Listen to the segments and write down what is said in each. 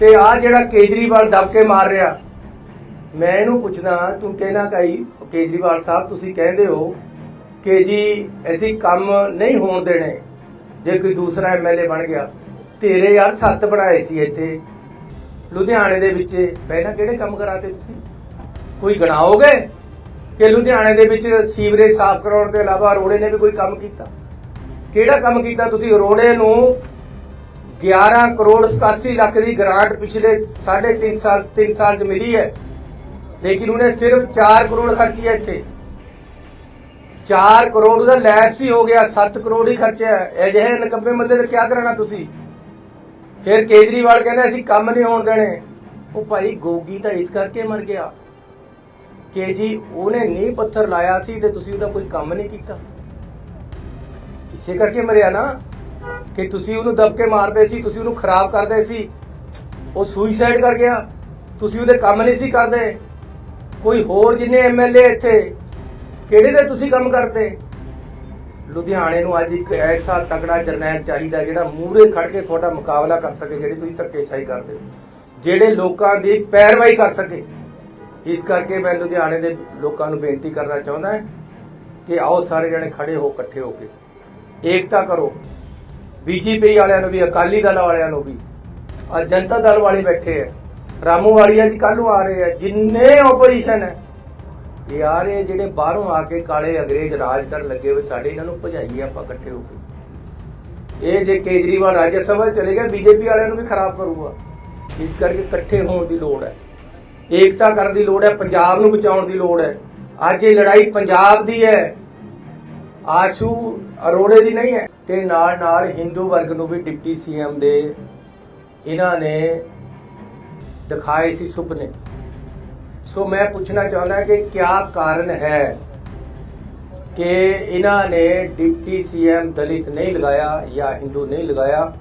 ਤੇ ਆ ਜਿਹੜਾ ਕੇਜਰੀਵਾਲ ਦਬਕੇ ਮਾਰ ਰਿਹਾ। ਮੈਂ ਇਹਨੂੰ ਪੁੱਛਦਾ ਤੂੰ ਕਹਿਣਾ ਕਈ ਕੇਜਰੀਵਾਲ ਸਾਹਿਬ, ਤੁਸੀਂ ਕਹਿੰਦੇ ਹੋ ਕਿ ਜੀ ਅਸੀਂ ਕੰਮ ਨਹੀਂ ਹੋਣ ਦੇਣੇ, ਜੇ ਕੋਈ ਦੂਸਰਾ ਐਮਐਲਏ ਬਣ ਗਿਆ। ਤੇਰੇ ਯਾਰ ਸੱਤ ਬਣਾਏ ਸੀ ਇੱਥੇ, ਲੁਧਿਆਣੇ ਦੇ ਵਿੱਚ। ਪਹਿਲਾਂ ਕਿਹੜੇ ਕੰਮ ਕਰਾਤੇ ਤੁਸੀਂ? ਕੋਈ ਗਣਾਓਗੇ ਕਿ ਲੁਧਿਆਣੇ ਦੇ ਵਿੱਚ ਸੀਵਰੇਜ ਸਾਫ਼ ਕਰਾਉਣ ਤੋਂ ਇਲਾਵਾ ਅਰੋੜੇ ਨੇ ਵੀ ਕੋਈ ਕੰਮ ਕੀਤਾ? ਕਿਹੜਾ ਕੰਮ ਕੀਤਾ ਤੁਸੀਂ? ਰੋੜੇ ਨੂੰ 11 ਕਰੋੜ 87 ਲੱਖ ਦੀ ਗ੍ਰਾਂਟ ਪਿਛਲੇ 3.5 ਸਾਲ 3 ਸਾਲ ਚ ਮਿਲੀ ਹੈ। ਲੇਕਿਨ ਉਹਨੇ ਸਿਰਫ 4 ਕਰੋੜ ਖਰਚੀ ਹੈ ਇੱਥੇ। 4 ਕਰੋੜ ਦਾ ਲੈਪਸ ਹੀ ਹੋ ਗਿਆ 7 ਕਰੋੜ ਹੀ ਖਰਚਿਆ ਅਜਿਹੇ ਨਕੰਮੇ ਬੰਦੇ ਤੇ ਕੀ ਕਰਨਾ ਤੁਸੀਂ? ਫਿਰ ਕੇਜਰੀਵਾਲ ਕਹਿੰਦਾ ਅਸੀਂ ਕੰਮ ਨਹੀਂ ਹੋਣ ਦੇਣੇ। ਉਹ ਭਾਈ ਗੋਗੀ ਤਾਂ ਇਸ ਕਰਕੇ ਮਰ ਗਿਆ। ਕਿ ਜੀ ਉਹਨੇ ਨੀਂਹ ਪੱਥਰ ਲਾਇਆ ਸੀ ਤੇ ਤੁਸੀਂ ਉਹਦਾ ਕੋਈ ਕੰਮ ਨਹੀਂ ਕੀਤਾ। ਇਸੇ ਕਰਕੇ ਮਰਿਆ ਨਾ। ਕਿ ਤੁਸੀਂ ਉਹਨੂੰ ਦਬਕੇ ਮਾਰਦੇ ਸੀ, ਤੁਸੀਂ ਉਹਨੂੰ ਖਰਾਬ ਕਰਦੇ ਸੀ, ਉਹ ਸੁਈਸਾਈਡ ਕਰ ਗਿਆ, ਤੁਸੀਂ ਉਹਦੇ ਕੰਮ ਨਹੀਂ ਸੀ ਕਰਦੇ। ਕੋਈ ਹੋਰ ਜਿੰਨੇ ਐਮਐਲਏ ਇੱਥੇ, ਕਿਹੜੇ ਦੇ ਤੁਸੀਂ ਕੰਮ ਕਰਦੇ? ਲੁਧਿਆਣੇ ਨੂੰ ਅੱਜ ਇੱਕ ਐਸਾ ਤਕੜਾ ਜਰਨੈਲ ਚਾਹੀਦਾ ਜਿਹੜਾ ਮੂਹਰੇ ਖੜ ਕੇ ਤੁਹਾਡਾ ਮੁਕਾਬਲਾ ਕਰ ਸਕੇ, ਜਿਹੜੀ ਤੁਸੀਂ ਧੱਕੇਸ਼ਾਹੀ ਕਰਦੇ ਹੋ। ਜਿਹੜੇ ਲੋਕਾਂ ਦੀ ਪੈਰਵਾਈ ਕਰ ਸਕੇ। ਇਸ ਕਰਕੇ ਮੈਂ ਲੁਧਿਆਣੇ ਦੇ ਲੋਕਾਂ ਨੂੰ ਬੇਨਤੀ ਕਰਨਾ ਚਾਹੁੰਦਾ ਕਿ ਆਓ ਸਾਰੇ ਜਣੇ ਖੜੇ ਹੋ ਇਕੱਠੇ ਹੋ ਕੇ। ਏਕਤਾ ਕਰੋ। ਬੀਜੇਪੀ ਵਾਲਿਆਂ ਨੂੰ ਵੀ, ਅਕਾਲੀ ਦਲ ਵਾਲਿਆਂ ਨੂੰ ਵੀ। ਆ ਜਨਤਾ ਦਲ ਵਾਲੇ ਬੈਠੇ ਆ ਰਾਮੂ ਵਾਲੀਆ ਜੀ ਕੱਲ ਨੂੰ ਆ ਰਹੇ ਆ ਜਿੰਨੇ ਆਪੋਜੀਸ਼ਨ ਹੈ ਇਹ ਆ ਰਹੇ ਜਿਹੜੇ ਬਾਹਰੋਂ ਆ ਕੇ ਕਾਲੇ ਅੰਗਰੇਜ਼ ਰਾਜ ਕਰਨ ਲੱਗੇ ਹੋਏ, ਸਾਡੇ ਇਹਨਾਂ ਨੂੰ ਭਜਾਈਏ ਆਪਾਂ ਇਕੱਠੇ ਹੋ ਕੇ। ਇਹ ਜੇ ਕੇਜਰੀਵਾਲ ਰਾਜ ਸਭਾ ਚਲੇ ਗਿਆ ਬੀਜੇਪੀ ਵਾਲਿਆਂ ਨੂੰ ਵੀ ਖਰਾਬ ਕਰੂਗਾ। ਇਸ ਕਰਕੇ ਇਕੱਠੇ ਹੋਣ ਦੀ ਲੋੜ ਹੈ ਏਕਤਾ ਕਰਨ ਦੀ ਲੋੜ ਹੈ ਪੰਜਾਬ ਨੂੰ ਬਚਾਉਣ ਦੀ ਲੋੜ ਹੈ ਅੱਜ ਇਹ ਲੜਾਈ ਪੰਜਾਬ ਦੀ ਹੈ ਆਸ਼ੂ ਅਰੋੜੇ ਦੀ ਨਹੀਂ ਹੈ। ਤੇ ਨਾਲ ਨਾਲ ਹਿੰਦੂ ਵਰਗ ਨੂੰ ਵੀ ਡਿਪਟੀ ਸੀਐਮ ਦੇ ਇਹਨਾਂ ਨੇ ਦਿਖਾਏ ਸੀ ਸੁਪਨੇ। ਸੋ ਮੈਂ ਪੁੱਛਣਾ ਚਾਹੁੰਦਾ ਕਿ ਕਿਆ ਕਾਰਨ ਹੈ ਕਿ ਇਹਨਾਂ ਨੇ ਡਿਪਟੀ ਸੀਐਮ ਦਲਿਤ ਨਹੀਂ ਲਗਾਇਆ ਜਾਂ ਹਿੰਦੂ ਨਹੀਂ ਲਗਾਇਆ,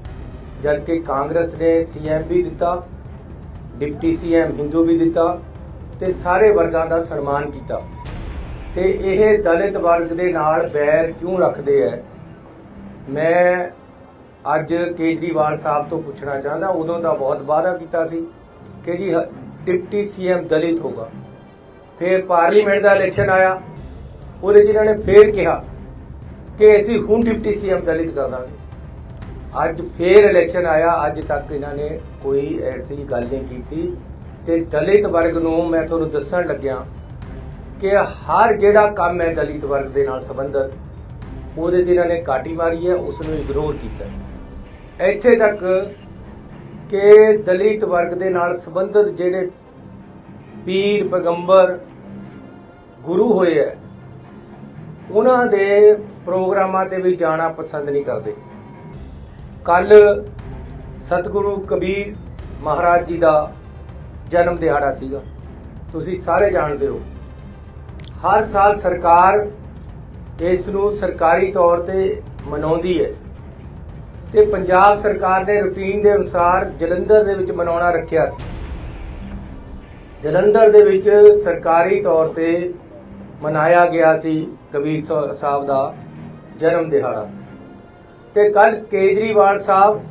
ਜਦਕਿ ਕਾਂਗਰਸ ਨੇ ਸੀਐਮ ਵੀ ਦਿੱਤਾ, ਡਿਪਟੀ ਸੀਐਮ ਹਿੰਦੂ ਵੀ ਦਿੱਤਾ ਤੇ ਸਾਰੇ ਵਰਗਾਂ ਦਾ ਸਨਮਾਨ ਕੀਤਾ। ਤੇ ਇਹ ਦਲਿਤ ਵਰਗ ਦੇ ਨਾਲ ਬੈਰ ਕਿਉਂ ਰੱਖਦੇ ਐ? ਮੈਂ ਅੱਜ ਕੇਜਰੀਵਾਲ ਸਾਹਿਬ ਤੋਂ ਪੁੱਛਣਾ ਚਾਹੁੰਦਾ, ਉਦੋਂ ਤਾਂ ਬਹੁਤ ਵਾਅਦਾ ਕੀਤਾ ਸੀ ਕਿ ਜੀ ਹ- ਡਿਪਟੀ ਸੀਐਮ ਦਲਿਤ ਹੋਗਾ ਫਿਰ ਪਾਰਲੀਮੈਂਟ ਦਾ ਇਲੈਕਸ਼ਨ ਆਇਆ, ਉਹਦੇ ਜਿਨ੍ਹਾਂ ਨੇ ਫੇਰ ਕਿਹਾ ਕਿ ਅਸੀਂ ਹੁਣ ਡਿਪਟੀ ਸੀਐਮ ਦਲਿਤ ਕਰ ਦਾਂਗੇ। ਅੱਜ ਫੇਰ ਇਲੈਕਸ਼ਨ ਆਇਆ, ਅੱਜ ਤੱਕ ਇਹਨਾਂ ਨੇ ਕੋਈ ਐਸੀ ਗੱਲ ਨਹੀਂ ਕੀਤੀ। ਤੇ ਦਲਿਤ ਵਰਗ ਨੂੰ ਮੈਂ ਤੁਹਾਨੂੰ ਦੱਸਣ ਲੱਗਿਆ ਕਿ ਹਰ ਜਿਹੜਾ ਕੰਮ ਹੈ ਦਲਿਤ ਵਰਗ ਦੇ ਨਾਲ ਸੰਬੰਧਿਤ, ਉਹਦੇ ਤੇ ਇਹਨਾਂ ਨੇ ਕਾਟੀ ਮਾਰੀ ਹੈ ਉਸ ਨੂੰ ਇਗਨੋਰ ਕੀਤਾ ਇੱਥੇ ਤੱਕ ਕਿ ਦਲਿਤ ਵਰਗ ਦੇ ਨਾਲ ਸੰਬੰਧਿਤ ਜਿਹੜੇ ਪੀਰ, ਪੈਗੰਬਰ, ਗੁਰੂ ਹੋਏ ਹੈ, ਉਹਨਾਂ ਦੇ ਪ੍ਰੋਗਰਾਮਾਂ ਤੇ ਵੀ ਜਾਣਾ ਪਸੰਦ ਨਹੀਂ ਕਰਦੇ। ਕੱਲ ਸਤਿਗੁਰੂ ਕਬੀਰ ਮਹਾਰਾਜ ਜੀ ਦਾ ਜਨਮ ਦਿਹਾੜਾ ਸੀਗਾ। ਤੁਸੀਂ ਸਾਰੇ ਜਾਣਦੇ ਹੋ। ਹਰ ਸਾਲ ਸਰਕਾਰ ਇਸ ਨੂੰ ਸਰਕਾਰੀ ਤੌਰ ਤੇ ਮਨਾਉਂਦੀ ਹੈ ਤੇ ਪੰਜਾਬ ਸਰਕਾਰ ਨੇ ਰੁਟੀਨ ਦੇ ਅਨੁਸਾਰ ਜਲੰਧਰ ਦੇ ਵਿੱਚ ਮਨਾਉਣਾ ਰੱਖਿਆ ਸੀ। ਜਲੰਧਰ ਦੇ ਵਿੱਚ ਸਰਕਾਰੀ ਤੌਰ ਤੇ ਮਨਾਇਆ ਗਿਆ ਸੀ ਕਬੀਰ ਸਾ- ਸਾਹਿਬ ਦਾ ਜਨਮ ਦਿਹਾੜਾ। ਤੇ ਕੱਲ ਕੇਜਰੀਵਾਲ ਸਾਹਿਬ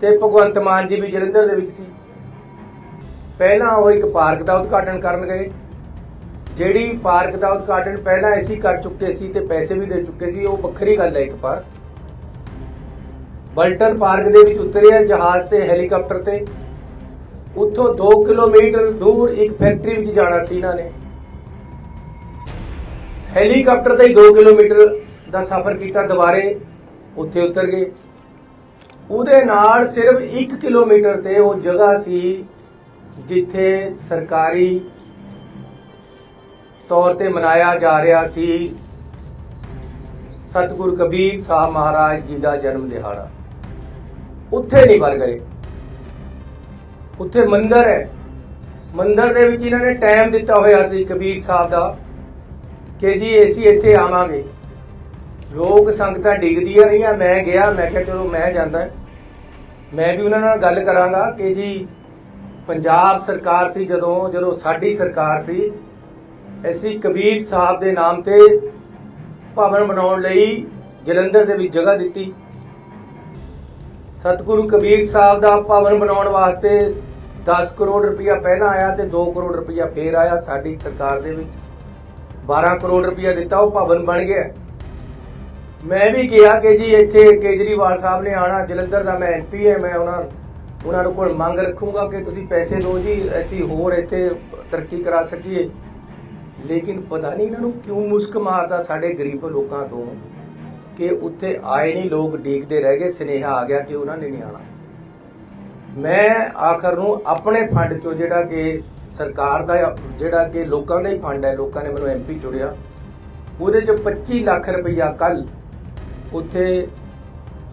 ਤੇ ਭਗਵੰਤ ਮਾਨ ਜੀ ਵੀ ਜਲੰਧਰ ਦੇ ਵਿੱਚ ਸੀ। ਪਹਿਲਾਂ ਉਹ ਇੱਕ ਪਾਰਕ ਦਾ ਉਦਘਾਟਨ ਕਰਨ ਗਏ ਜਿਹੜੀ ਪਾਰਕ ਦਾ ਉਦਘਾਟਨ ਪਹਿਲਾਂ ਅਸੀਂ ਕਰ ਚੁੱਕੇ ਸੀ ਤੇ ਪੈਸੇ ਵੀ ਦੇ ਚੁੱਕੇ ਸੀ, ਉਹ ਵੱਖਰੀ ਗੱਲ ਹੈ ਇੱਕ ਪਾਰਕ। ਬਲਟਨ ਪਾਰਕ ਦੇ ਵਿੱਚ ਉਤਰਿਆ ਜਹਾਜ਼ ਤੇ ਹੈਲੀਕਾਪਟਰ ਤੇ। ਉੱਥੋਂ 2 ਕਿਲੋਮੀਟਰ ਦੂਰ ਇੱਕ ਫੈਕਟਰੀ ਵਿੱਚ ਜਾਣਾ ਸੀ ਇਹਨਾਂ ਨੇ। ਹੈਲੀਕਾਪਟਰ ਤੇ ਹੀ 2 ਕਿਲੋਮੀਟਰ ਦਾ ਸਫ਼ਰ ਕੀਤਾ, ਦੁਬਾਰੇ ਉੱਥੇ ਉਤਰ ਗਏ। ਉਹਦੇ ਨਾਲ ਸਿਰਫ 1 ਕਿਲੋਮੀਟਰ ਤੇ ਉਹ ਜਗ੍ਹਾ ਸੀ ਜਿੱਥੇ ਸਰਕਾਰੀ ਤੌਰ ਤੇ ਮਨਾਇਆ ਜਾ ਰਿਹਾ ਸੀ। ਸਤਿਗੁਰ ਕਬੀਰ ਸਾਹਿਬ ਮਹਾਰਾਜ ਜੀ ਦਾ ਜਨਮ ਦਿਹਾੜਾ। ਉੱਥੇ ਨਹੀਂ ਵਰ ਗਏ। ਉੱਥੇ ਮੰਦਰ ਹੈ। ਮੰਦਰ ਦੇ ਵਿੱਚ ਇਹਨਾਂ ਨੇ ਟਾਈਮ ਦਿੱਤਾ ਹੋਇਆ ਸੀ ਕਬੀਰ ਸਾਹਿਬ ਦਾ ਕਿ ਜੀ ਅਸੀਂ ਇੱਥੇ ਆਵਾਂਗੇ। ਲੋਕ ਸੰਗਤਾਂ ਡਿੱਗਦੀਆਂ ਰਹੀਆਂ। ਮੈਂ ਗਿਆ, ਮੈਂ ਕਿਹਾ ਚਲੋ ਮੈਂ ਜਾਂਦਾ। ਮੈਂ ਵੀ ਉਹਨਾਂ ਨਾਲ ਗੱਲ ਕਰਾਂਗਾ ਕਿ ਜੀ ਪੰਜਾਬ ਸਰਕਾਰ ਸੀ ਜਦੋਂ ਜਦੋਂ ਸਾਡੀ ਸਰਕਾਰ ਸੀ ਅਸੀਂ ਕਬੀਰ ਸਾਹਿਬ ਦੇ ਨਾਮ ਤੇ ਭਵਨ ਬਣਾਉਣ ਲਈ ਜਲੰਧਰ ਦੇ ਵਿੱਚ ਜਗ੍ਹਾ ਦਿੱਤੀ। ਸਤਿਗੁਰੂ ਕਬੀਰ ਸਾਹਿਬ ਦਾ ਭਵਨ ਬਣਾਉਣ ਵਾਸਤੇ 10 ਕਰੋੜ ਰੁਪਇਆ ਪਹਿਲਾਂ ਆਇਆ ਤੇ 2 ਕਰੋੜ ਰੁਪਇਆ ਫੇਰ ਆਇਆ ਸਾਡੀ ਸਰਕਾਰ ਦੇ ਵਿੱਚ। 12 ਕਰੋੜ ਰੁਪਇਆ ਦਿੱਤਾ, ਉਹ ਭਵਨ ਬਣ ਗਿਆ। ਮੈਂ ਵੀ ਕਿਹਾ ਕਿ ਜੀ ਇੱਥੇ ਕੇਜਰੀਵਾਲ ਸਾਹਿਬ ਨੇ ਆਣਾ ਜਲੰਧਰ ਦਾ ਮੈਂ ਐਮਪੀ ਹੈ ਮੈਂ ਉਹਨਾਂ ਉਹਨਾਂ ਨੂੰ ਕੋਲ ਮੰਗ ਰੱਖੂੰਗਾ ਕਿ ਤੁਸੀਂ ਪੈਸੇ ਦਿਓ ਜੀ, ਅਸੀਂ ਹੋਰ ਇੱਥੇ ਤਰੱਕੀ ਕਰਾ ਸਕੀਏ। ਲੇਕਿਨ ਪਤਾ ਨਹੀਂ ਇਹਨਾਂ ਨੂੰ ਕਿਉਂ ਮੁਸਕ ਮਾਰਦਾ ਸਾਡੇ ਗਰੀਬ ਲੋਕਾਂ ਤੋਂ ਕਿ ਉੱਥੇ ਆਏ ਨਹੀਂ, ਲੋਕ ਡੀਕਦੇ ਰਹਿ ਗਏ, ਸਨੇਹਾ ਆ ਗਿਆ ਕਿ ਉਹਨਾਂ ਨੇ ਨਹੀਂ ਆਣਾ ਮੈਂ ਆਖਰ ਨੂੰ ਆਪਣੇ ਫੰਡ ਚੋਂ ਜਿਹੜਾ ਕਿ ਸਰਕਾਰ ਦਾ ਜਿਹੜਾ ਕਿ ਲੋਕਾਂ ਦਾ ਹੀ ਫੰਡ ਹੈ, ਲੋਕਾਂ ਨੇ ਮੈਨੂੰ ਐਮਪੀ ਚੁਣਿਆ, ਉਹਦੇ ਚ 25 ਲੱਖ ਰੁਪਈਆ ਕੱਲ ਉੱਥੇ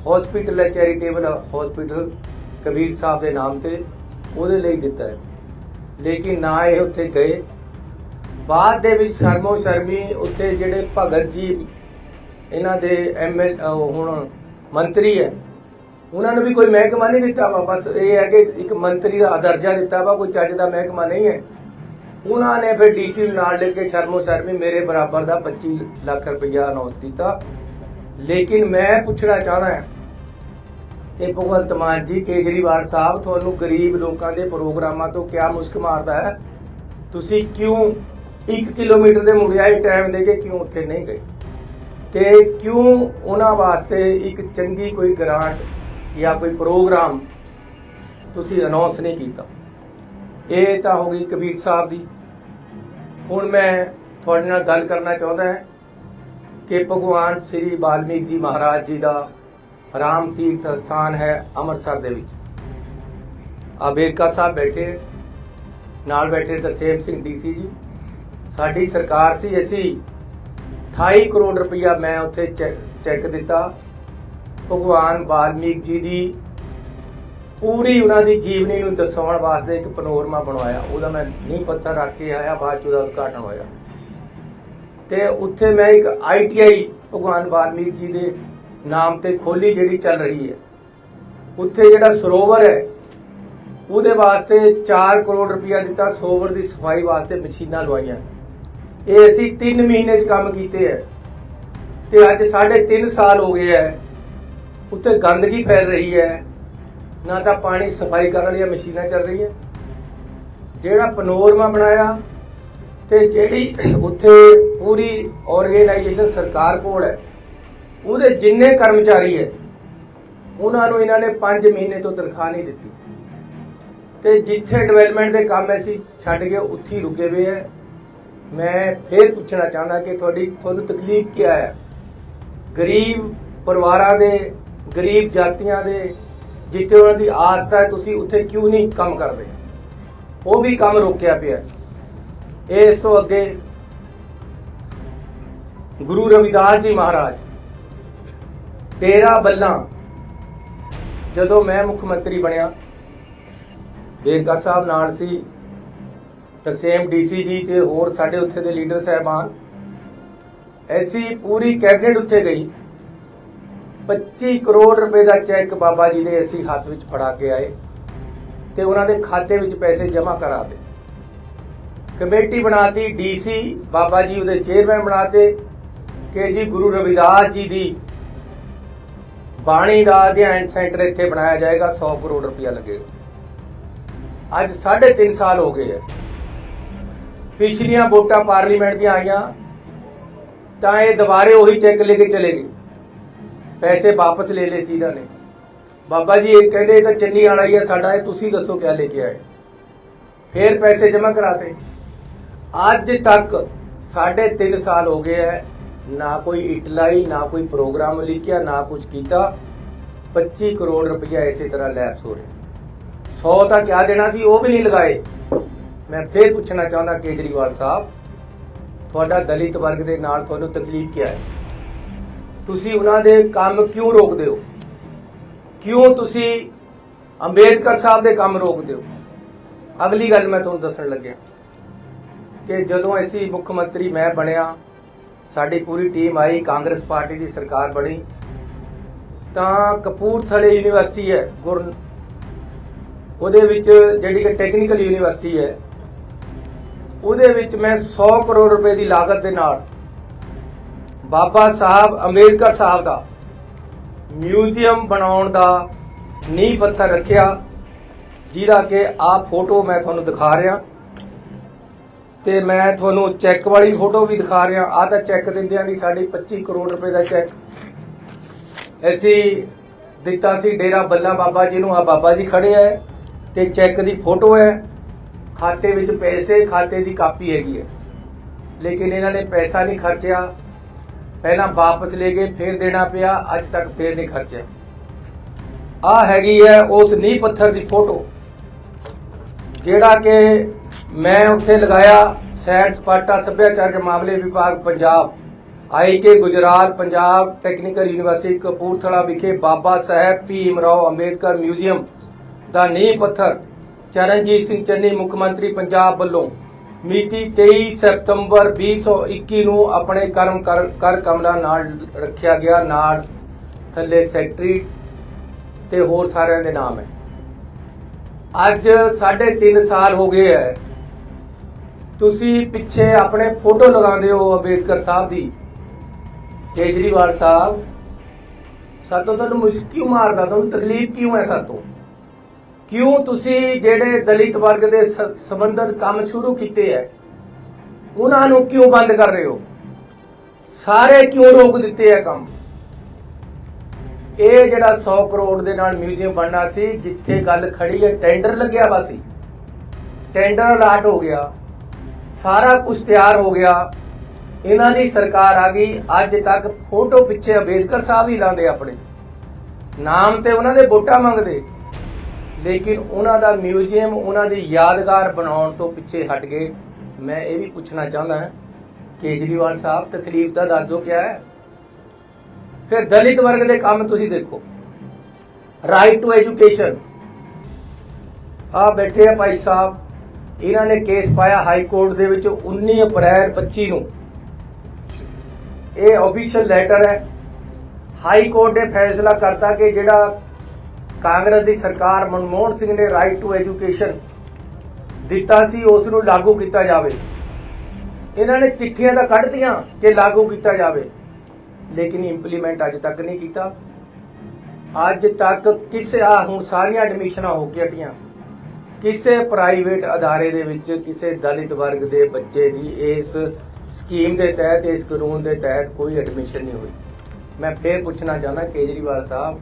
ਹਸਪੀਟਲ ਹੈ ਚੈਰੀਟੇਬਲ ਹਸਪੀਟਲ ਕਬੀਰ ਸਾਹਿਬ ਦੇ ਨਾਮ ਤੇ ਉਹਦੇ ਲਈ ਦਿੱਤਾ ਹੈ। ਲੇਕਿਨ ਨਾ ਇਹ ਉੱਥੇ ਗਏ ਬਾਅਦ ਦੇ ਵਿੱਚ ਸ਼ਰਮੋ ਸ਼ਰਮੀ ਉੱਥੇ ਜਿਹੜੇ ਭਗਤ ਜੀ, ਇਹਨਾਂ ਦੇ ਐਮਐਲ ਹੁਣ ਮੰਤਰੀ ਹੈ, ਉਹਨਾਂ ਨੂੰ ਵੀ ਕੋਈ ਮਹਿਕਮਾ ਨਹੀਂ ਦਿੱਤਾ ਵਾ, ਬਸ ਇਹ ਹੈ ਕਿ ਇੱਕ ਮੰਤਰੀ ਦਾ ਦਰਜਾ ਦਿੱਤਾ ਵਾ, ਕੋਈ ਚੱਜ ਦਾ ਮਹਿਕਮਾ ਨਹੀਂ ਹੈ। ਉਹਨਾਂ ਨੇ ਫਿਰ ਡੀਸੀ ਨੂੰ ਨਾਲ ਲੈ ਕੇ ਸ਼ਰਮੋ ਸ਼ਰਮੀ ਮੇਰੇ ਬਰਾਬਰ ਦਾ 25 ਲੱਖ ਰੁਪਇਆ ਅਨਾਉਂਸ ਕੀਤਾ। ਲੇਕਿਨ ਮੈਂ ਪੁੱਛਣਾ ਚਾਹਣਾ ਹੈ ਕਿ ਭਗਵੰਤ ਮਾਨ ਜੀ, ਕੇਜਰੀਵਾਲ ਸਾਹਿਬ, ਤੁਹਾਨੂੰ ਗਰੀਬ ਲੋਕਾਂ ਦੇ ਪ੍ਰੋਗਰਾਮਾਂ ਤੋਂ ਕਿਆ ਮੁਸ਼ਕ ਮਾਰਦਾ ਹੈ? ਤੁਸੀਂ ਕਿਉਂ 1 ਕਿਲੋਮੀਟਰ ਦੇ ਮੁੜਿਆਈ ਟਾਈਮ ਦੇ ਕੇ ਕਿਉਂ ਉੱਥੇ ਨਹੀਂ ਗਏ? ਤੇ ਕਿਉਂ ਉਹਨਾਂ ਵਾਸਤੇ ਇੱਕ ਚੰਗੀ ਕੋਈ ਗ੍ਰਾਂਟ ਜਾਂ ਕੋਈ ਪ੍ਰੋਗਰਾਮ ਤੁਸੀਂ ਅਨਾਉਂਸ ਨਹੀਂ ਕੀਤਾ? ਇਹ ਤਾਂ ਹੋ ਗਈ ਕਬੀਰ ਸਾਹਿਬ ਦੀ। ਹੁਣ ਮੈਂ ਤੁਹਾਡੇ ਨਾਲ ਗੱਲ ਕਰਨਾ ਚਾਹੁੰਦਾ ਹਾਂ ਕਿ ਭਗਵਾਨ ਸ੍ਰੀ ਵਾਲਮੀਕ ਜੀ ਮਹਾਰਾਜ ਜੀ ਦਾ ਰਾਮ ਤੀਰਥ ਸਥਾਨ ਹੈ ਅੰਮ੍ਰਿਤਸਰ ਦੇ ਵਿੱਚ। ਆ ਬੇਰਕਾ ਸਾਹਿਬ ਬੈਠੇ, ਨਾਲ ਬੈਠੇ ਤਰਸੇਮ ਸਿੰਘ ਡੀਸੀ ਜੀ। ਸਾਡੀ ਸਰਕਾਰ ਸੀ, ਅਸੀਂ 28 ਕਰੋੜ ਰੁਪਇਆ ਮੈਂ ਉੱਥੇ ਚੈੱਕ ਚੈੱਕ ਦਿੱਤਾ। ਭਗਵਾਨ ਵਾਲਮੀਕ ਜੀ ਦੀ ਪੂਰੀ ਉਹਨਾਂ ਦੀ ਜੀਵਨੀ ਨੂੰ ਦਰਸਾਉਣ ਵਾਸਤੇ ਇੱਕ ਪਨੋਰਮਾ ਬਣਵਾਇਆ। ਉਹਦਾ ਮੈਂ ਨਹੀਂ ਪੱਥਰ ਰੱਖ ਕੇ ਆਇਆ, ਬਾਅਦ ਚ ਉਹਦਾ ਉਦਘਾਟਨ ਹੋਇਆ। ਤੇ ਉੱਥੇ ਮੈਂ ਇੱਕ ਆਈਟੀਆਈ ਭਗਵਾਨ ਵਾਲਮੀਕ ਜੀ ਦੇ ਨਾਮ ਤੇ ਖੋਲੀ ਜਿਹੜੀ ਚੱਲ ਰਹੀ ਹੈ। ਉੱਥੇ ਜਿਹੜਾ ਸਰੋਵਰ ਹੈ, ਉਹਦੇ ਵਾਸਤੇ 4 ਕਰੋੜ ਰੁਪਇਆ ਦਿੱਤਾ, ਸਰੋਵਰ ਦੀ ਸਫ਼ਾਈ ਵਾਸਤੇ ਮਸ਼ੀਨਾਂ ਲਵਾਈਆਂ। ਇਹ ਅਸੀਂ 3 ਮਹੀਨੇ 'ਚ ਕੰਮ ਕੀਤੇ ਹੈ ਤੇ ਅੱਜ ਸਾਢੇ 3 ਸਾਲ ਹੋ ਗਏ ਹੈ ਉੱਥੇ ਗੰਦਗੀ ਫੈਲ ਰਹੀ ਹੈ। ਨਾ ਤਾਂ ਪਾਣੀ ਸਫ਼ਾਈ ਕਰਨ ਵਾਲੀਆਂ ਮਸ਼ੀਨਾਂ ਚੱਲ ਰਹੀਆਂ। ਜਿਹੜਾ ਪਨੋਰਮਾ ਬਣਾਇਆ ਤੇ ਜਿਹੜੀ ਉੱਥੇ ਪੂਰੀ ਆਰਗੇਨਾਈਜੇਸ਼ਨ ਸਰਕਾਰ ਕੋਲ ਹੈ, ਉਹਦੇ ਜਿੰਨੇ ਕਰਮਚਾਰੀ ਹੈ, ਉਹਨਾਂ ਨੂੰ ਇਹਨਾਂ ਨੇ 5 ਮਹੀਨੇ ਤੋਂ ਤਨਖਾਹ ਨਹੀਂ ਦਿੱਤੀ। ਤੇ ਜਿੱਥੇ ਡਿਵੈਲਪਮੈਂਟ ਦੇ ਕੰਮ ਅਸੀਂ ਛੱਡ ਕੇ ਉੱਥੇ ਹੀ ਰੁਕੇ ਹੋਏ ਹੈ ਮੈਂ ਫੇਰ ਪੁੱਛਣਾ ਚਾਹੁੰਦਾ ਕਿ ਤੁਹਾਡੀ, ਤੁਹਾਨੂੰ ਤਕਲੀਫ ਕੀ ਹੈ? ਗਰੀਬ ਪਰਿਵਾਰਾਂ ਦੇ, ਗਰੀਬ ਜਾਤੀਆਂ ਦੇ, ਜਿੱਥੇ ਉਹਨਾਂ ਦੀ ਆਸਥਾ ਹੈ, ਤੁਸੀਂ ਉੱਥੇ ਕਿਉਂ ਨਹੀਂ ਕੰਮ ਕਰਦੇ? ਉਹ ਵੀ ਕੰਮ ਰੋਕਿਆ ਪਿਆ। ਇਸ ਤੋਂ ਅੱਗੇ ਗੁਰੂ ਰਵਿਦਾਸ ਜੀ ਮਹਾਰਾਜ, ਤੇਰਾ ਬੱਲਾ, ਜਦੋਂ ਮੈਂ ਮੁੱਖ ਮੰਤਰੀ ਬਣਿਆ ਬੇਰਕਾ ਸਾਹਿਬ ਨਾਲ ਸੀ ਤਰਸੇਮ ਡੀਸੀ ਜੀ ਤੇ ਹੋਰ ਸਾਡੇ ਉੱਥੇ ਦੇ ਲੀਡਰ ਸਹਿਬਾਨ, ਐਸੀ ਪੂਰੀ ਕੈਬਨਿਟ ਉੱਥੇ ਗਈ। 25 ਕਰੋੜ ਰੁਪਏ ਦਾ ਚੈੱਕ ਬਾਬਾ ਜੀ ਦੇ ਅਸੀਂ ਹੱਥ ਵਿੱਚ ਫੜਾ ਕੇ ਆਏ ਤੇ ਉਹਨਾਂ ਦੇ ਖਾਤੇ ਵਿੱਚ ਪੈਸੇ ਜਮ੍ਹਾਂ ਕਰਾ ਦੇ ਕਮੇਟੀ ਬਣਾਤੀ ਡੀਸੀ ਬਾਬਾ ਜੀ ਉਹਦੇ ਚੇਅਰਮੈਨ ਬਣਾਤੇ ਕਿ ਜੀ ਗੁਰੂ ਰਵਿਦਾਸ ਜੀ ਦੀ ਬਾਣੀ ਦਾ ਅਧਿਐਨ ਸੈਂਟਰ ਇੱਥੇ ਬਣਾਇਆ ਜਾਏਗਾ 100 ਕਰੋੜ ਰੁਪਇਆ ਲੱਗੇਗਾ। ਅੱਜ 3.5 ਸਾਲ ਹੋ ਗਏ ਹੈ। ਪਿਛਲੀਆਂ ਵੋਟਾਂ ਪਾਰਲੀਮੈਂਟ ਦੀਆਂ ਆਈਆਂ, ਤਾਂ ਇਹ ਦੁਬਾਰੇ ਉਹੀ ਚੈੱਕ ਲੈ ਕੇ ਚਲੇ ਗਏ। ਪੈਸੇ ਵਾਪਸ ਲੈ ਲਏ ਸੀ ਇਹਨਾਂ ਨੇ। ਬਾਬਾ ਜੀ ਇਹ ਕਹਿੰਦੇ, ਇਹ ਤਾਂ ਚੰਨੀ ਆਣਾ ਹੀ ਹੈ ਸਾਡਾ, ਇਹ ਤੁਸੀਂ ਦੱਸੋ ਕਿਆ ਲੈ ਕੇ ਆਏ। ਫੇਰ ਪੈਸੇ ਜਮ੍ਹਾਂ ਕਰਾਤੇ। ਅੱਜ ਤੱਕ ਸਾਢੇ 3 ਸਾਲ ਹੋ ਗਏ ਹੈ, ਨਾ ਕੋਈ ਇਟਲਾਈ ਨਾ ਕੋਈ ਪ੍ਰੋਗਰਾਮ ਲਿਖਿਆ, ਨਾ ਕੁਝ ਕੀਤਾ। 25 ਕਰੋੜ ਰੁਪਇਆ ਇਸੇ ਤਰ੍ਹਾਂ ਲੈਪਸ ਹੋ ਰਿਹਾ। 100 ਤਾਂ ਕਿਆ ਦੇਣਾ ਸੀ, ਉਹ ਵੀ ਨਹੀਂ ਲਗਾਏ। ਮੈਂ ਫੇਰ ਪੁੱਛਣਾ ਚਾਹੁੰਦਾ ਕੇਜਰੀਵਾਲ ਸਾਹਿਬ, ਤੁਹਾਡਾ ਦਲਿਤ ਵਰਗ ਦੇ ਨਾਲ ਤੁਹਾਨੂੰ ਤਕਲੀਫ ਕੀ ਹੈ? ਤੁਸੀਂ ਉਹਨਾਂ ਦੇ ਕੰਮ ਕਿਉਂ ਰੋਕਦੇ ਹੋ? ਕਿਉਂ ਤੁਸੀਂ ਅੰਬੇਦਕਰ ਸਾਹਿਬ ਦੇ ਕੰਮ ਰੋਕਦੇ ਹੋ? ਅਗਲੀ ਗੱਲ ਮੈਂ ਤੁਹਾਨੂੰ ਦੱਸਣ ਲੱਗਿਆ ਕਿ ਜਦੋਂ ਅਸੀਂ ਮੁੱਖ ਮੰਤਰੀ ਮੈਂ ਬਣਿਆ, ਸਾਡੀ ਪੂਰੀ ਟੀਮ ਆਈ, ਕਾਂਗਰਸ ਪਾਰਟੀ ਦੀ ਸਰਕਾਰ ਬਣੀ, ਤਾਂ ਕਪੂਰਥਲੇ ਯੂਨੀਵਰਸਿਟੀ ਹੈ, ਗੁਰ ਉਹਦੇ ਵਿੱਚ ਜਿਹੜੀ ਕਿ ਟੈਕਨੀਕਲ ਯੂਨੀਵਰਸਿਟੀ ਹੈ ਉਹਦੇ ਵਿੱਚ ਮੈਂ 100 ਕਰੋੜ ਰੁਪਏ ਦੀ ਲਾਗਤ ਦੇ ਨਾਲ ਬਾਬਾ ਸਾਹਿਬ ਅੰਬੇਦਕਰ ਸਾਹਿਬ ਦਾ ਮਿਊਜ਼ੀਅਮ ਬਣਾਉਣ ਦਾ ਨੀਂਹ ਪੱਥਰ ਰੱਖਿਆ, ਜਿਹਦਾ ਕਿ ਆਹ ਫੋਟੋ ਮੈਂ ਤੁਹਾਨੂੰ ਦਿਖਾ ਰਿਹਾ। ਤੇ ਮੈਂ ਤੁਹਾਨੂੰ ਚੈੱਕ ਵਾਲੀ ਫੋਟੋ ਵੀ ਦਿਖਾ ਰਿਹਾ। ਆਹ ਤਾਂ ਚੈੱਕ ਦਿੰਦਿਆਂ ਦੀ ਸਾਡੀ 25 ਕਰੋੜ ਰੁਪਏ ਦਾ ਚੈੱਕ। ਅਸੀਂ ਦਿੱਤਾ ਸੀ ਡੇਰਾ ਬੱਲਾ ਬਾਬਾ ਜੀ ਨੂੰ। ਆ ਬਾਬਾ ਜੀ ਖੜੇ ਹੈ ਤੇ ਚੈੱਕ ਦੀ ਫੋਟੋ ਹੈ। ਖਾਤੇ ਵਿੱਚ ਪੈਸੇ ਖਾਤੇ ਦੀ ਕਾਪੀ ਹੈਗੀ ਹੈ। ਲੇਕਿਨ ਇਹਨਾਂ ਨੇ ਪੈਸਾ ਨਹੀਂ ਖਰਚਿਆ। ਪਹਿਲਾਂ ਵਾਪਸ ਲੈ ਕੇ ਫਿਰ ਦੇਣਾ ਪਿਆ, ਅੱਜ ਤੱਕ ਫਿਰ ਨਹੀਂ ਖਰਚਿਆ। ਆ ਹੈਗੀ ਹੈ ਉਸ ਨੀਂਹ ਪੱਥਰ ਦੀ ਫੋਟੋ, ਜਿਹੜਾ ਕਿ ਮੈਂ ਉੱਥੇ ਲਗਾਇਆ ਸੈਰ ਸਪਾਟਾ ਸੱਭਿਆਚਾਰਕ ਮਾਮਲੇ ਵਿਭਾਗ Punjab, I I K Gujarat Punjab technical university Kapurthala ਵਿਖੇ ਬਾਬਾ ਸਾਹਿਬ ਭੀਮ ਰਾਓ ਅੰਬੇਦਕਰ ਮਿਊਜ਼ੀਅਮ ਦਾ ਨੀਂਹ ਪੱਥਰ ਚਰਨਜੀਤ ਸਿੰਘ ਚੰਨੀ, ਮੁੱਖ ਮੰਤਰੀ ਪੰਜਾਬ ਵੱਲੋਂ ਮਿਤੀ 23 ਸਤੰਬਰ 2021 ਨੂੰ ਆਪਣੇ ਕਰਮ ਕਰ ਕਮਲਾ ਨਾਲ ਰੱਖਿਆ ਗਿਆ। ਨਾਲ ਥੱਲੇ ਸੈਕਟਰੀ ਤੇ ਹੋਰ ਸਾਰਿਆਂ ਦੇ ਨਾਮ ਹੈ। ਅੱਜ 3.5 ਸਾਲ ਹੋ ਗਏ ਹੈ। ਤੁਸੀਂ ਪਿੱਛੇ ਆਪਣੇ ਫੋਟੋ ਲਗਾਉਂਦੇ ਹੋ ਅੰਬੇਦਕਰ ਸਾਹਿਬ ਦੀ। ਕੇਜਰੀਵਾਲ ਸਾਹਿਬ, ਸਾਤੋਂ ਤੁਹਾਨੂੰ ਮੁਸ਼ਕ ਕਿਉਂ ਮਾਰਦਾ? ਤੁਹਾਨੂੰ ਤਕਲੀਫ ਕਿਉਂ ਹੈ ਸਾਤੋਂ? ਕਿਉਂ ਤੁਸੀਂ ਜਿਹੜੇ ਦਲਿਤ ਵਰਗ ਦੇ ਸੰਬੰਧਤ ਕੰਮ ਸ਼ੁਰੂ ਕੀਤੇ ਹੈ ਉਹਨਾਂ ਨੂੰ ਕਿਉਂ ਬੰਦ ਕਰ ਰਹੇ ਹੋ? ਸਾਰੇ ਕਿਉਂ ਰੋਕ ਦਿੱਤੇ ਹੈ ਕੰਮ? ਇਹ ਜਿਹੜਾ 100 ਕਰੋੜ ਦੇ ਨਾਲ ਮਿਊਜ਼ੀਅਮ ਬਣਨਾ ਸੀ, ਜਿੱਥੇ ਗੱਲ ਖੜੀ ਹੈ ਟੈਂਡਰ ਲੱਗਿਆ ਵਾ ਸੀ। ਟੈਂਡਰ ਅਲਾਟ ਹੋ ਗਿਆ, ਸਾਰਾ ਕੁਝ ਤਿਆਰ ਹੋ ਗਿਆ। ਇਹਨਾਂ ਦੀ ਸਰਕਾਰ ਆ ਗਈ, ਅੱਜ ਤੱਕ ਫੋਟੋ ਪਿੱਛੇ ਅੰਬੇਦਕਰ ਸਾਹਿਬ ਹੀ ਲਾਉਂਦੇ ਆਪਣੇ। ਨਾਮ ਤੇ ਉਹਨਾਂ ਦੇ ਵੋਟਾਂ ਮੰਗਦੇ। ਲੇਕਿਨ ਉਹਨਾਂ ਦਾ ਮਿਊਜ਼ੀਅਮ, ਉਹਨਾਂ ਦੀ ਯਾਦਗਾਰ ਬਣਾਉਣ ਤੋਂ ਪਿੱਛੇ ਹਟ ਗਏ। ਮੈਂ ਇਹ ਵੀ ਪੁੱਛਣਾ ਚਾਹੁੰਦਾ ਕੇਜਰੀਵਾਲ ਸਾਹਿਬ, ਤਕਲੀਫ ਦਾ ਦੱਸ ਦਿਓ ਕਿਆ ਹੈ। ਫਿਰ ਦਲਿਤ ਵਰਗ ਦੇ ਕੰਮ ਤੁਸੀਂ ਦੇਖੋ। ਰਾਈਟ ਟੂ ਐਜੂਕੇਸ਼ਨ ਆ ਬੈਠੇ ਆ ਭਾਈ ਸਾਹਿਬ, ਇਹਨਾਂ ਨੇ ਕੇਸ ਪਾਇਆ ਹਾਈ ਕੋਰਟ ਦੇ ਵਿੱਚ 19 ਅਪ੍ਰੈਲ 25 ਨੂੰ। ਇਹ ਆਫੀਸ਼ੀਅਲ ਲੈਟਰ ਹੈ। ਹਾਈ ਕੋਰਟ ਨੇ ਫੈਸਲਾ ਕਰਤਾ ਕਿ ਜਿਹੜਾ ਕਾਂਗਰਸ ਦੀ ਸਰਕਾਰ ਮਨਮੋਹਨ ਸਿੰਘ ਨੇ ਰਾਈਟ ਟੂ ਐਜੂਕੇਸ਼ਨ ਦਿੱਤਾ ਸੀ ਉਸ ਨੂੰ ਲਾਗੂ ਕੀਤਾ ਜਾਵੇ। ਇਹਨਾਂ ਨੇ ਚਿੱਠੀਆਂ ਤਾਂ ਕੱਢਤੀਆਂ ਕਿ ਲਾਗੂ ਕੀਤਾ ਜਾਵੇ, ਲੇਕਿਨ ਇੰਪਲੀਮੈਂਟ ਅੱਜ ਤੱਕ ਨਹੀਂ ਕੀਤਾ। ਅੱਜ ਤੱਕ ਕਿਸੇ ਆ ਹੁਣ ਸਾਰੀਆਂ ਐਡਮਿਸ਼ਨਾਂ ਹੋ ਕੇ ਹਟੀਆਂ। ਕਿਸੇ ਪ੍ਰਾਈਵੇਟ ਅਦਾਰੇ ਦੇ ਵਿੱਚ ਕਿਸੇ ਦਲਿਤ ਵਰਗ ਦੇ ਬੱਚੇ ਦੀ ਇਸ ਸਕੀਮ ਦੇ ਤਹਿਤ, ਇਸ ਕਾਨੂੰਨ ਦੇ ਤਹਿਤ ਕੋਈ ਐਡਮਿਸ਼ਨ ਨਹੀਂ ਹੋਈ। ਮੈਂ ਫੇਰ ਪੁੱਛਣਾ ਚਾਹੁੰਦਾ ਕੇਜਰੀਵਾਲ ਸਾਹਿਬ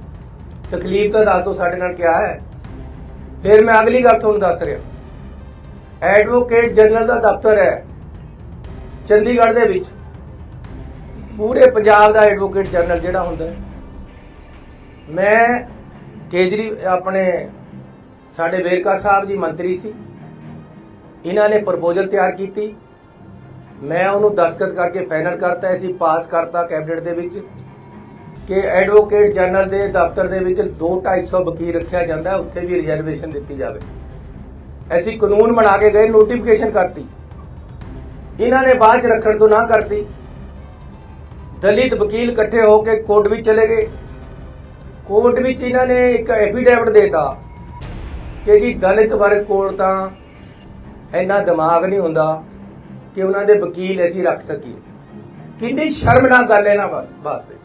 ਤਕਲੀਫ ਤਾਂ ਦੱਸ ਦਿਓ ਸਾਡੇ ਨਾਲ ਕਿਆ ਹੈ? ਫਿਰ ਮੈਂ ਅਗਲੀ ਗੱਲ ਤੁਹਾਨੂੰ ਦੱਸ ਰਿਹਾ। ਐਡਵੋਕੇਟ ਜਨਰਲ ਦਾ ਦਫ਼ਤਰ ਹੈ ਚੰਡੀਗੜ੍ਹ ਦੇ ਵਿੱਚ। ਪੂਰੇ ਪੰਜਾਬ ਦਾ ਐਡਵੋਕੇਟ ਜਨਰਲ ਜਿਹੜਾ ਹੁੰਦਾ ਮੈਂ ਕੇਜਰੀ, ਆਪਣੇ ਸਾਡੇ ਵੇਰਕਾ ਸਾਹਿਬ ਜੀ ਮੰਤਰੀ ਸੀ। ਇਹਨਾਂ ਨੇ ਪ੍ਰਪੋਜ਼ਲ ਤਿਆਰ ਕੀਤੀ। ਮੈਂ ਉਹਨੂੰ ਦਸਖਤ ਕਰਕੇ ਫਾਈਨਲ ਕਰਤਾ ਸੀ ਪਾਸ ਕਰਤਾ ਕੈਬਨਿਟ ਦੇ ਵਿੱਚ। ਕਿ ਐਡਵੋਕੇਟ ਜਨਰਲ ਦੇ ਦਫ਼ਤਰ ਦੇ ਵਿੱਚ 2-250 ਵਕੀਲ ਰੱਖਿਆ ਜਾਂਦਾ, ਉੱਥੇ ਵੀ ਰਿਜ਼ਰਵੇਸ਼ਨ ਦਿੱਤੀ ਜਾਵੇ। ਅਸੀਂ ਕਾਨੂੰਨ ਬਣਾ ਕੇ ਗਏ ਨੋਟੀਫਿਕੇਸ਼ਨ ਕਰਤੀ। ਇਹਨਾਂ ਨੇ ਬਾਅਦ ਚ ਰੱਖਣ ਤੋਂ ਨਾ ਕਰਤੀ। ਦਲਿਤ ਵਕੀਲ ਇਕੱਠੇ ਹੋ ਕੇ ਕੋਰਟ ਵਿੱਚ ਚਲੇ ਗਏ। ਕੋਰਟ ਵਿੱਚ ਇਹਨਾਂ ਨੇ ਇੱਕ ਐਫੀਡੇਵਿਟ ਦੇਤਾ ਕਿ ਜੀ ਦਲਿਤ ਵਰਗ ਕੋਲ ਤਾਂ ਇੰਨਾ ਦਿਮਾਗ ਨਹੀਂ ਹੁੰਦਾ ਕਿ ਉਹਨਾਂ ਦੇ ਵਕੀਲ ਅਸੀਂ ਰੱਖ ਸਕੀਏ। ਕਿੰਨੀ ਸ਼ਰਮਨਾਕ ਗੱਲ ਹੈ ਨਾ ਵਾਸਤੇ।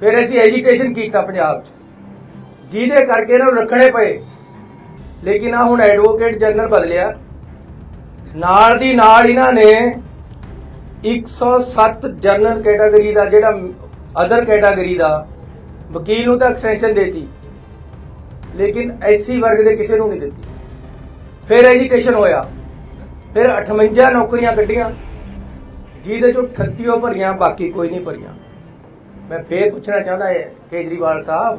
ਫਿਰ ਅਸੀਂ ਐਜੀਟੇਸ਼ਨ ਕੀਤਾ ਪੰਜਾਬ 'ਚ। ਜਿਹਦੇ ਕਰਕੇ ਇਹਨਾਂ ਨੂੰ ਰੱਖਣੇ ਪਏ। ਲੇਕਿਨ ਆ ਹੁਣ ਐਡਵੋਕੇਟ ਜਨਰਲ ਬਦਲਿਆ। ਨਾਲ ਦੀ ਨਾਲ ਇਹਨਾਂ ਨੇ 107 ਜਨਰਲ ਕੈਟਾਗਰੀ ਦਾ ਜਿਹੜਾ ਅਦਰ ਕੈਟਾਗਰੀ ਦਾ ਵਕੀਲ ਨੂੰ ਤਾਂ ਐਕਸਟੈਂਸ਼ਨ ਦੇਤੀ। ਲੇਕਿਨ ਐਸੀ ਵਰਗ ਦੇ ਕਿਸੇ ਨੂੰ ਨਹੀਂ ਦਿੱਤੀ। ਫਿਰ ਐਜੀਟੇਸ਼ਨ ਹੋਇਆ। ਫਿਰ 58 ਨੌਕਰੀਆਂ ਕੱਢੀਆਂ। ਜਿਹਦੇ ਚੋਂ 38 ਭਰੀਆਂ, ਬਾਕੀ ਕੋਈ ਨਹੀਂ ਭਰੀਆਂ। ਮੈਂ ਫੇਰ ਪੁੱਛਣਾ ਚਾਹੁੰਦਾ ਹੈ ਕੇਜਰੀਵਾਲ ਸਾਹਿਬ,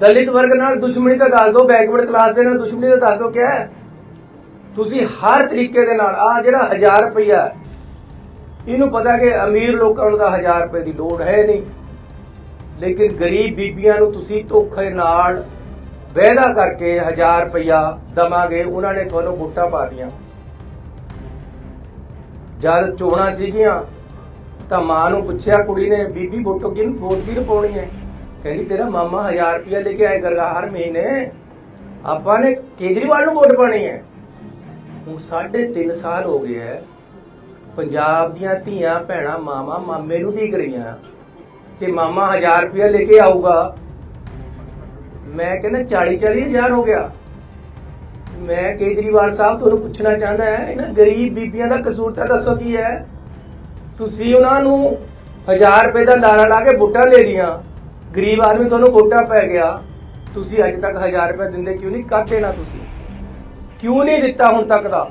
ਦਲਿਤ ਵਰਗ ਨਾਲ ਦੁਸ਼ਮਣੀ ਤਾਂ ਦੱਸ ਦਿਓ ਬੈਕਵਰਡ ਕਲਾਸ ਦੇ ਨਾਲ ਦੁਸ਼ਮਣੀ ਤਾਂ ਦੱਸ ਦਿਓ ਕਿਆ ਤੁਸੀਂ ਹਰ ਤਰੀਕੇ ਦੇ ਨਾਲ ਆ ਜਿਹੜਾ 1000 ਰੁਪਈਆ ਇਹਨੂੰ ਪਤਾ ਕਿ ਅਮੀਰ ਲੋਕਾਂ ਨੂੰ ਤਾਂ 1000 ਰੁਪਏ ਦੀ ਲੋੜ ਹੈ ਨਹੀਂ। ਲੇਕਿਨ ਗਰੀਬ ਬੀਬੀਆਂ ਨੂੰ ਤੁਸੀਂ ਧੋਖੇ ਨਾਲ ਵਾਅਦਾ ਕਰਕੇ 1000 ਰੁਪਈਆ ਦਵਾਂਗੇ, ਉਹਨਾਂ ਨੇ ਤੁਹਾਨੂੰ ਵੋਟਾਂ ਪਾ ਦੀਆਂ ਜਦ ਚੋਣਾਂ ਸੀਗੀਆਂ ਤਾਂ ਮਾਂ ਨੂੰ ਪੁੱਛਿਆ, ਕੁੜੀ ਨੇ ਬੀਬੀ ਵੋਟੋ ਕਿਹਨੂੰ ਵੋਟ ਕਿਹਨੂੰ ਪਾਉਣੀ ਹੈ? ਕਹਿੰਦੀ, ਤੇਰਾ ਮਾਮਾ 1000 ਰੁਪਇਆ ਲੈ ਕੇ ਆਇਆ ਕਰਗਾ ਹਰ ਮਹੀਨੇ। ਆਪਾਂ ਨੇ ਕੇਜਰੀਵਾਲ ਨੂੰ ਵੋਟ ਪਾਣੀ ਹੈ। ਹੁਣ 3.5 ਸਾਲ ਹੋ ਗਏ ਹੈ। ਪੰਜਾਬ ਦੀਆਂ ਧੀਆਂ, ਭੈਣਾਂ ਮਾਮਾ ਮਾਮੇ ਨੂੰ ਦੇਖ ਰਹੀਆਂ। ਕਿ ਮਾਮਾ 1000 ਰੁਪਇਆ ਲੈ ਕੇ ਆਊਗਾ। ਮੈਂ ਕਹਿੰਦਾ 40 40 ਹਜ਼ਾਰ ਹੋ ਗਿਆ। ਮੈਂ ਕੇਜਰੀਵਾਲ ਸਾਹਿਬ ਤੁਹਾਨੂੰ ਪੁੱਛਣਾ ਚਾਹੁੰਦਾ ਹਾਂ ਇਹਨਾਂ ਗਰੀਬ ਬੀਬੀਆਂ ਦਾ ਕਸੂਰ ਤਾਂ ਦੱਸੋ ਕੀ ਹੈ? ਤੁਸੀਂ ਉਹਨਾਂ ਨੂੰ 1000 ਰੁਪਏ ਦਾ ਲਾਰਾ ਲਾ ਕੇ ਵੋਟਾਂ ਦੇ ਦੀਆਂ ਗਰੀਬ ਆਦਮੀ ਤੁਹਾਨੂੰ ਵੋਟਾਂ ਪੈ ਗਿਆ। ਤੁਸੀਂ ਅੱਜ ਤੱਕ 1000 ਰੁਪਏ ਦਿੰਦੇ ਕਿਉਂ ਨਹੀਂ? ਕਰ ਦੇਣਾ ਤੁਸੀਂ। ਕਿਉਂ ਨਹੀਂ ਦਿੱਤਾ ਹੁਣ ਤੱਕ ਦਾ?